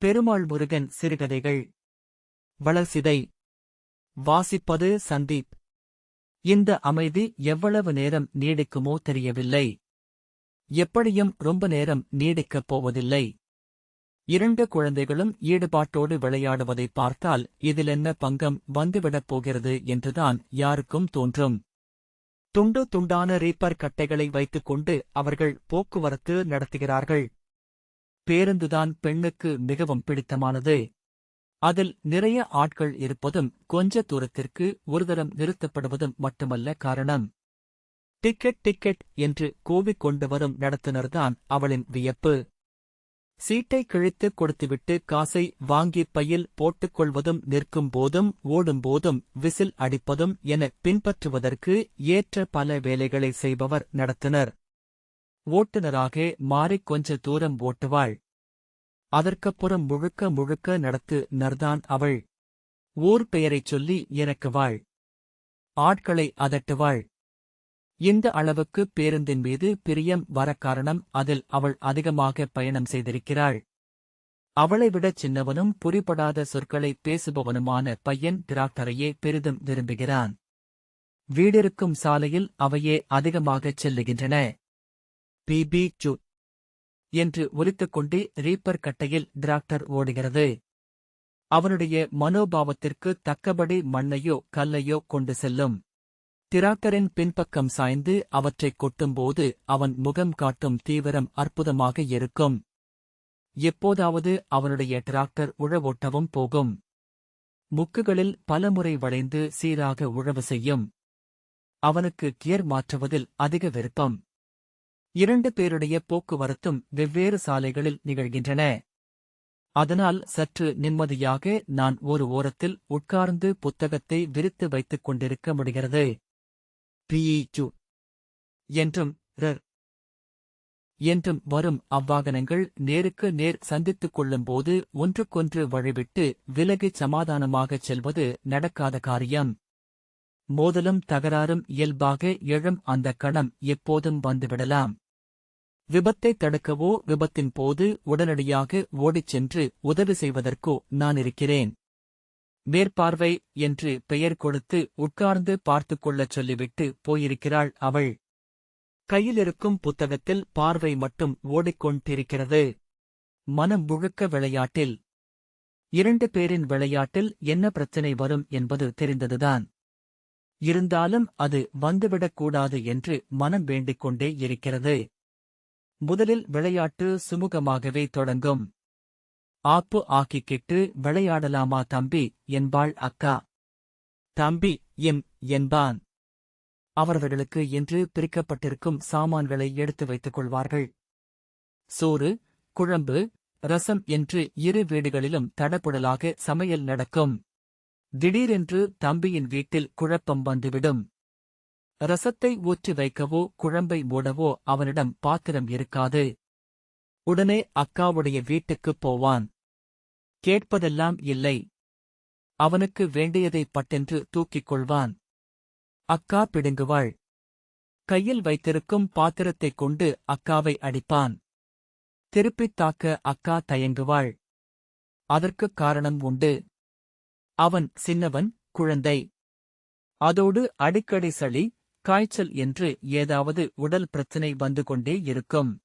பெருமாள் முருகன் சிறுகதைகள். வளர்சிதை. வாசிப்பது சந்தீப். இந்த அமைதி எவ்வளவு நேரம் நீடிக்குமோ தெரியவில்லை. எப்படியும் ரொம்ப நேரம் நீடிக்கப் போவதில்லை. இரண்டு குழந்தைகளும் ஈடுபாட்டோடு விளையாடுவதை பார்த்தால் இதிலென்ன பங்கம் வந்துவிடப் போகிறது என்றுதான் யாருக்கும் தோன்றும். துண்டு துண்டான ரீப்பர் கட்டைகளை வைத்துக்கொண்டு அவர்கள் போக்குவரத்து நடத்துகிறார்கள். பேருந்துதான் பெண்ணுக்கு மிகவும் பிடித்தமானது. அதில் நிறைய ஆட்கள் இருப்பதும் கொஞ்ச தூரத்திற்கு ஒரு தரம் நிறுத்தப்படுவதும் மட்டுமல்ல காரணம். டிக்கெட் டிக்கெட் என்று கூவிக் கொண்டு வரும் நடத்துனர்தான் அவளின் வியப்பு. சீட்டை கிழித்து கொடுத்துவிட்டு காசை வாங்கி பையில் போட்டுக்கொள்வதும் நிற்கும் போதும் ஓடும் போதும் விசில் அடிப்பதும் என பின்பற்றுவதற்கு ஏற்ற பல வேலைகளை செய்பவர் நடத்தினர். ஓட்டுநராக மாறிக் கொஞ்ச தூரம் ஓட்டுவாள். அதற்கப்புறம் முழுக்க முழுக்க நடத்து நர்தான் அவள். ஊர் பெயரைச் சொல்லி இறக்குவாள் ஆட்களை அதட்டுவாள். இந்த அளவுக்கு பேருந்தின் மீது பிரியம் வர காரணம் அதில் அவள் அதிகமாக பயணம் செய்திருக்கிறாள். அவளை விட சின்னவனும் புரிபடாத சொற்களை பேசுபவனுமான பையன் டிராக்டரையே பெரிதும் விரும்புகிறான். வீடிருக்கும் சாலையில் அவையே அதிகமாகச் செல்லுகின்றன. பிபி சு என்று ஒலித்துக் கொண்டே ரீப்பர் கட்டையில் டிராக்டர் ஓடுகிறது. அவனுடைய மனோபாவத்திற்கு தக்கபடி மண்ணையோ கல்லையோ கொண்டு செல்லும். டிராக்டரின் பின்பக்கம் சாய்ந்து அவற்றைக் கொட்டும்போது அவன் முகம் காட்டும் தீவிரம் அற்புதமாக இருக்கும். எப்போதாவது அவனுடைய டிராக்டர் உழவோட்டவும் போகும். முக்குகளில் பலமுறை வளைந்து சீராக உழவு செய்யும். அவனுக்கு கியர் மாற்றுவதில் அதிக விருப்பம். இரண்டு பேருடைய போக்குவரத்தும் வெவ்வேறு சாலைகளில் நிகழ்கின்றன. அதனால் சற்று நிம்மதியாக நான் ஒரு ஓரத்தில் உட்கார்ந்து புத்தகத்தை விரித்து வைத்துக் கொண்டிருக்க முடிகிறது. பிஇச்சு என்றும் ரர் என்றும் வரும் அவ்வாகனங்கள் நேருக்கு நேர் சந்தித்துக் கொள்ளும்போது ஒன்றுக்கொன்று வழிவிட்டு விலகிச் சமாதானமாகச் செல்வது நடக்காத காரியம். மோதலும் தகராறும் இயல்பாக எழும் அந்த கணம் எப்போதும் வந்துவிடலாம். விபத்தை தடுக்கவோ விபத்தின் போது உடனடியாக ஓடிச் சென்று உதவி செய்வதற்கோ நான் இருக்கிறேன். மேற்பார்வை என்று பெயர் கொடுத்து உட்கார்ந்து பார்த்து கொள்ளச் சொல்லிவிட்டு போயிருக்கிறாள் அவள். கையிலிருக்கும் புத்தகத்தில் பார்வை மட்டும் ஓடிக்கொண்டிருக்கிறது. மனம் முழுக்க விளையாட்டில். இரண்டு பேரின் விளையாட்டில் என்ன பிரச்சனை வரும் என்பது தெரிந்ததுதான். இருந்தாலும் அது வந்துவிடக்கூடாது என்று மனம் வேண்டிக் கொண்டே இருக்கிறது. முதலில் விளையாட்டு சுமூகமாகவே தொடங்கும். ஆப்பு ஆக்கிக்கிட்டு விளையாடலாமா தம்பி என்பாள் அக்கா. தம்பி எம் என்பான். அவரவர்களுக்கு என்று பிரிக்கப்பட்டிருக்கும் சாமான்களை எடுத்து வைத்துக் கொள்வார்கள். சோறு குழம்பு ரசம் என்று இரு வீடுகளிலும் தடப்புடலாக சமையல் நடக்கும். திடீரென்று தம்பியின் வீட்டில் குழப்பம் வந்துவிடும். ரசத்தை ஊற்றி வைக்கவோ குழம்பை மூடவோ அவனிடம் பாத்திரம் இருக்காது. உடனே அக்காவுடைய வீட்டுக்குப் போவான். கேட்பதெல்லாம் இல்லை. அவனுக்கு வேண்டியதை பட்டென்று தூக்கிக் கொள்வான். அக்கா பிடுங்குவாள். கையில் வைத்திருக்கும் பாத்திரத்தைக் கொண்டு அக்காவை அடிப்பான். திருப்பித் தாக்க அக்கா தயங்குவாள். அதற்குக் காரணம் உண்டு. அவன் சின்னவன் குழந்தை. அதோடு அடிக்கடி சளி காய்ச்சல் என்று ஏதாவது உடல் பிரச்சினை வந்து கொண்டே இருக்கும்.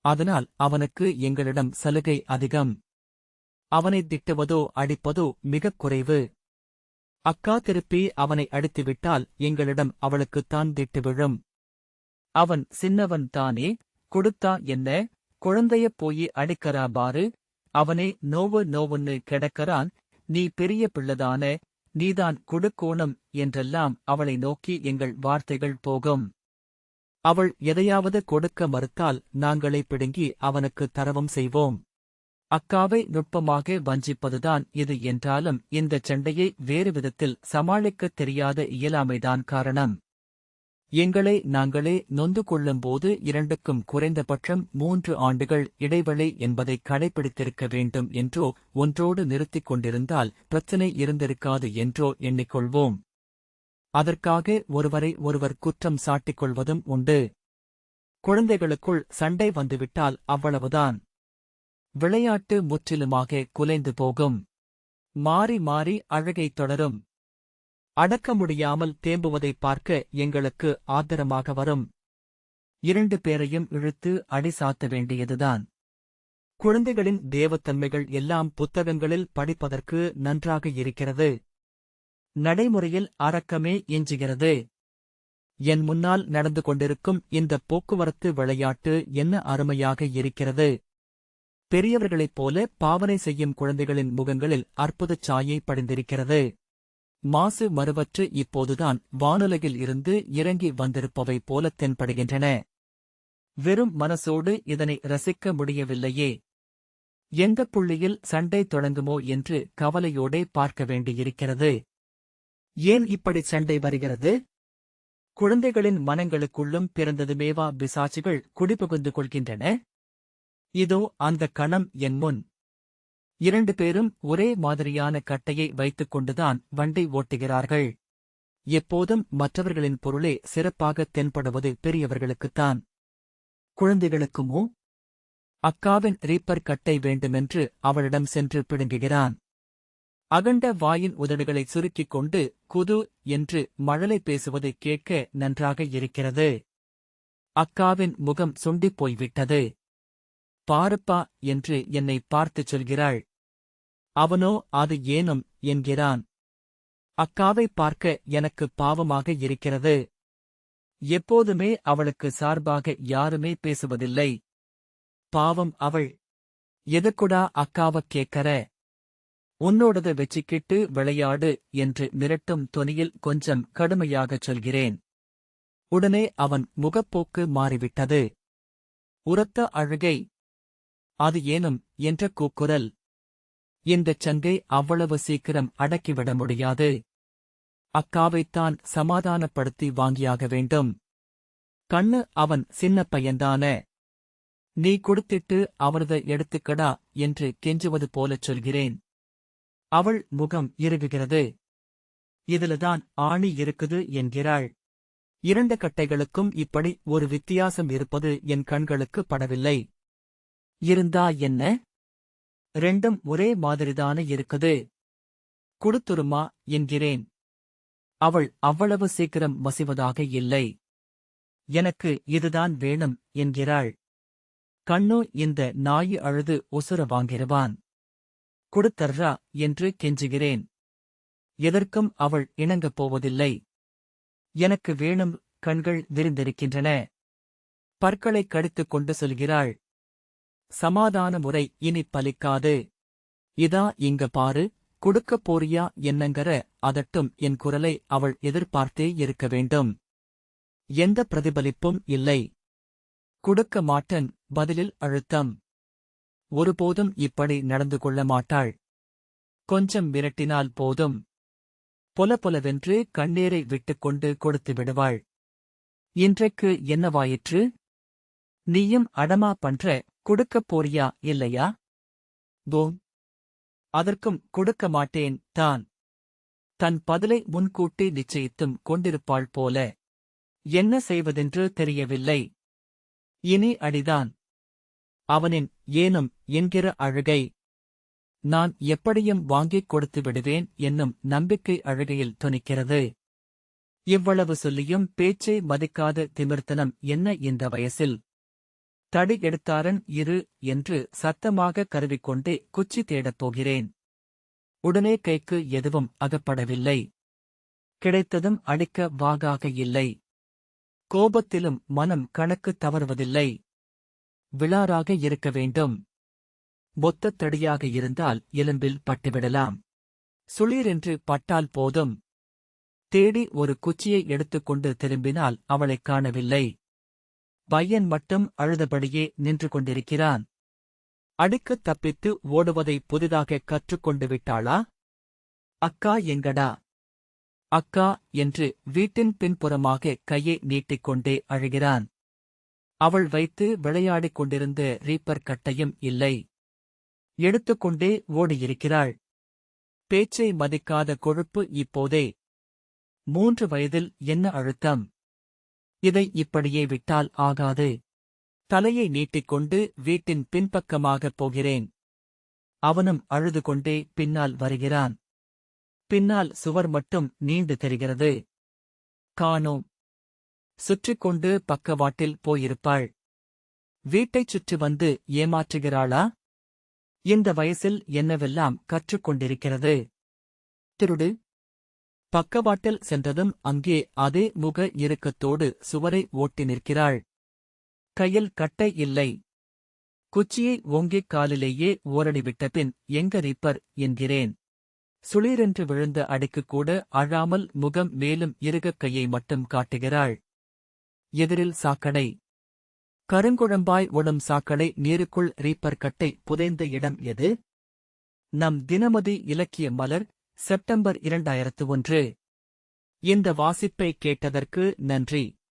அதனால் அவனுக்கு எங்களிடம் சலுகை அதிகம். அவனை திட்டுவதோ அடிப்பதோ மிகக் குறைவு. அக்கா திருப்பி அவனை அடித்துவிட்டால் எங்களிடம் அவளுக்குத்தான் திட்டு விழும். அவன் சின்னவன் தானே கொடுத்தா என்ன? குழந்தைய போய் அடிக்கறா பாரு. அவனே நோவு நோவுன்னு கிடக்கறான். நீ பெரிய பிள்ளதான நீதான் குடுக்கோணம் என்றெல்லாம் அவளை நோக்கி எங்கள் வார்த்தைகள் போகும். அவள் எதையாவது கொடுக்க மறுத்தால் நாங்களே பிடுங்கி அவனுக்கு தரவும் செய்வோம். அக்காவை நுட்பமாக வஞ்சிப்பதுதான் இது என்றாலும் இந்தச் சண்டையை வேறு விதத்தில் சமாளிக்கத் தெரியாத இயலாமைதான் காரணம். எங்களை நாங்களே நொந்து கொள்ளும்போது இரண்டுக்கும் குறைந்தபட்சம் மூன்று ஆண்டுகள் இடைவெளி என்பதை கடைபிடித்திருக்க வேண்டும் என்றோ ஒன்றோடு நிறுத்திக் கொண்டிருந்தால் பிரச்சனை இருந்திருக்காது என்றோ எண்ணிக்கொள்வோம். அதற்காக ஒருவரை ஒருவர் குற்றம் சாட்டிக் கொள்வதும் உண்டு. குழந்தைகளுக்குள் சண்டை வந்துவிட்டால் அவ்வளவுதான். விளையாட்டு முற்றிலுமாக குலைந்து போகும். மாறி மாறி அழகை தொடரும். அடக்க முடியாமல் தேம்புவதைப் பார்க்க எங்களுக்கு ஆத்திரமாக வரும். இரண்டு பேரையும் இழுத்து அடி சாத்த வேண்டியதுதான். குழந்தைகளின் தேவத்தன்மைகள் எல்லாம் புத்தகங்களில் படிப்பதற்கு நன்றாக இருக்கிறது. நடைமுறையில் அரக்கமே எஞ்சுகிறது. என் முன்னால் நடந்து கொண்டிருக்கும் இந்த போக்குவரத்து விளையாட்டு என்ன அருமையாக இருக்கிறது. பெரியவர்களைப் போல பாவனை செய்யும் குழந்தைகளின் முகங்களில் அற்புதச் சாயை படிந்திருக்கிறது. மாசு மறுவற்று இப்போதுதான் வானுலகில் இருந்து இறங்கி வந்திருப்பவை போல தென்படுகின்றன. வெறும் மனசோடு இதனை ரசிக்க முடியவில்லையே. எந்த புள்ளியில் சண்டை தொடங்குமோ என்று கவலையோடே பார்க்க வேண்டியிருக்கிறது. ஏன் இப்படி சண்டை வருகிறது? குழந்தைகளின் மனங்களுக்குள்ளும் பிறந்ததுமேவா பிசாச்சுகள் குடிபுகுந்து கொள்கின்றன? இதோ அந்த கணம் என் முன். இரண்டு பேரும் ஒரே மாதிரியான கட்டையை வைத்துக் கொண்டுதான் வண்டி ஓட்டுகிறார்கள். எப்போதும் மற்றவர்களின் பொருளே சிறப்பாக தென்படுவது பெரியவர்களுக்குத்தான். குழந்தைகளுக்குமோ? அக்காவின் ரீப்பர் கட்டை வேண்டுமென்று அவளிடம் சென்று பிடுங்குகிறான். அகண்ட வாயின் உதடுகளை சுருக்கிக் கொண்டு குது என்று மழலை பேசுவதை கேட்க நன்றாக இருக்கிறது. அக்காவின் முகம் சுண்டிப் போய்விட்டது. பாருப்பா என்று என்னை பார்த்துச் சொல்கிறாள். அவனோ அது ஏனும் என்கிறான். அக்காவை பார்க்க எனக்கு பாவமாக இருக்கிறது. எப்போதுமே அவளுக்கு சார்பாக யாருமே பேசுவதில்லை. பாவம் அவள். எதுக்குடா அக்காவ கேக்கற? உன்னோடது வெச்சிக்கிட்டு விளையாடு என்று மிரட்டும் தொனியில் கொஞ்சம் கடுமையாகச் சொல்கிறேன். உடனே அவன் முகப்போக்கு மாறிவிட்டது. உரத்த அழுகை. அது ஏனும் என்ற கூக்குரல். இந்தச் சங்கை அவ்வளவு சீக்கிரம் அடக்கிவிட முடியாது. அக்காவைத்தான் சமாதானப்படுத்தி வாங்கியாக வேண்டும். கண்ணு அவன் சின்ன பையன்தான. நீ கொடுத்திட்டு அவனத எடுத்துக்கடா என்று கெஞ்சுவது போலச் சொல்கிறேன். அவள் முகம் இறுகுகிறது. இதுலதான் ஆணி இருக்குது என்கிறாள். இரண்டு கட்டைகளுக்கும் இப்படி ஒரு வித்தியாசம் இருப்பது என் கண்களுக்கு படவில்லை. இருந்தா என்ன? ரெண்டும் ஒரே மாதிரிதான இருக்குது. குடுத்துருமா என்கிறேன். அவள் அவ்வளவு சீக்கிரம் வசிவதாக இல்லை. எனக்கு இதுதான் வேணும் என்கிறாள். கண்ணு இந்த நாயி அழுது ஒசுர வாங்கிருவான் கொடுத்தர்றா என்று கெஞ்சுகிறேன். எதற்கும் அவள் இணங்கப் போவதில்லை. எனக்கு வேணும் கண்கள் விரிந்திருக்கின்றன. பற்களைக் கடித்துக் கொண்டு சொல்கிறாள். சமாதான முறை இனி பலிக்காது. இதா இங்க பாரு கொடுக்கப் போறியா என்னங்கற அதட்டும் என் குரலை அவள் எதிர்பார்த்தே இருக்க வேண்டும். எந்த பிரதிபலிப்பும் இல்லை. கொடுக்க மாட்டன் பதிலில் அழுத்தம். ஒருபோதும் இப்படி நடந்து கொள்ள மாட்டாள். கொஞ்சம் விரட்டினால் போதும். பொல பொலவென்று கண்ணீரை விட்டுக்கொண்டு கொடுத்து விடுவாள். இன்றைக்கு என்னவாயிற்று? நீயும் அடமா பண்ற கொடுக்கப் போறியா இல்லையா? போம் அதற்கும் கொடுக்க மாட்டேன் தான். தன் பதிலை முன்கூட்டி நிச்சயித்தும் கொண்டிருப்பாள் போல. என்ன செய்வதென்று தெரியவில்லை. இனி அடிதான். அவனின் ஏனும் என்கிற அழுகை. நான் எப்படியும் வாங்கிக் கொடுத்து விடுவேன் என்னும் நம்பிக்கை அழுகையில் துணிக்கிறது. இவ்வளவு சொல்லியும் பேச்சை மதிக்காத திமிர்த்தனம் என்ன இந்த வயசில்? தடி எடுத்தாரன் இரு என்று சத்தமாக கருவிக்கொண்டே குச்சி தேடப் போகிறேன் உடனே கைக்கு எதுவும் அகப்படவில்லை. கிடைத்ததும் அடிக்க வாகாக இல்லை. கோபத்திலும் மனம் கணக்கு தவறுவதில்லை. விழாராக இருக்க வேண்டும். மொத்தத் தடியாக இருந்தால் எலும்பில் பட்டுவிடலாம். சுளீரென்று பட்டால் போதும். தேடி ஒரு குச்சியை எடுத்துக்கொண்டு திரும்பினால் அவளைக் காணவில்லை. பையன் மட்டும் அழுதபடியே நின்று கொண்டிருக்கிறான் அடுக்கு தப்பித்து ஓடுவதை புதிதாக கற்றுக்கொண்டு விட்டாளா? அக்கா எங்கடா? அக்கா என்று வீட்டின் பின்புறமாக கையை நீட்டிக்கொண்டே அழுகிறான். அவள் வைத்து விளையாடிக் கொண்டிருந்த ரீப்பர் கட்டையும் இல்லை. எடுத்துக்கொண்டே ஓடியிருக்கிறாள். பேச்சை மதிக்காத கொழுப்பு இப்போதே. மூன்று வயதில் என்ன அழுத்தம்? இதை இப்படியே விட்டால் ஆகாது. தலையை நீட்டிக்கொண்டு வீட்டின் பின்பக்கமாகப் போகிறேன். அவனும் அழுது கொண்டே பின்னால் வருகிறான். பின்னால் சுவர் மட்டும் நீண்டு தெரிகிறது. காணோம். சுற்றிக் கொண்டு பக்கவாட்டில் போயிருப்பாள். வீட்டைச் சுற்றி வந்து ஏமாற்றுகிறாளா? இந்த வயசில் என்னவெல்லாம் கற்றுக்கொண்டிருக்கிறது? திருடு பக்கவாட்டில் சென்றதும் அங்கே அதே முக இறுக்கத்தோடு சுவரை ஓட்டி நிற்கிறாள். கையில் கட்டை இல்லை. குச்சியை ஓங்கிக் காலிலேயே ஓரடிவிட்ட பின் எங்க ரிப்பர்? என்கிறேன். சுளீரென்று விழுந்த அடிக்கு கூட அழாமல் முகம் மேலும் இறுகக் கையை மட்டும் காட்டுகிறாள். எதிரில் சாக்கடை. கருங்குழம்பாய் ஒடும் சாக்கடை நீருக்குள் ரீப்பர் கட்டை புதைந்த இடம் எது? நம் தினமதி இலக்கிய மலர் செப்டம்பர் இரண்டாயிரத்து ஒன்று. இந்த வாசிப்பை கேட்டதற்கு நன்றி.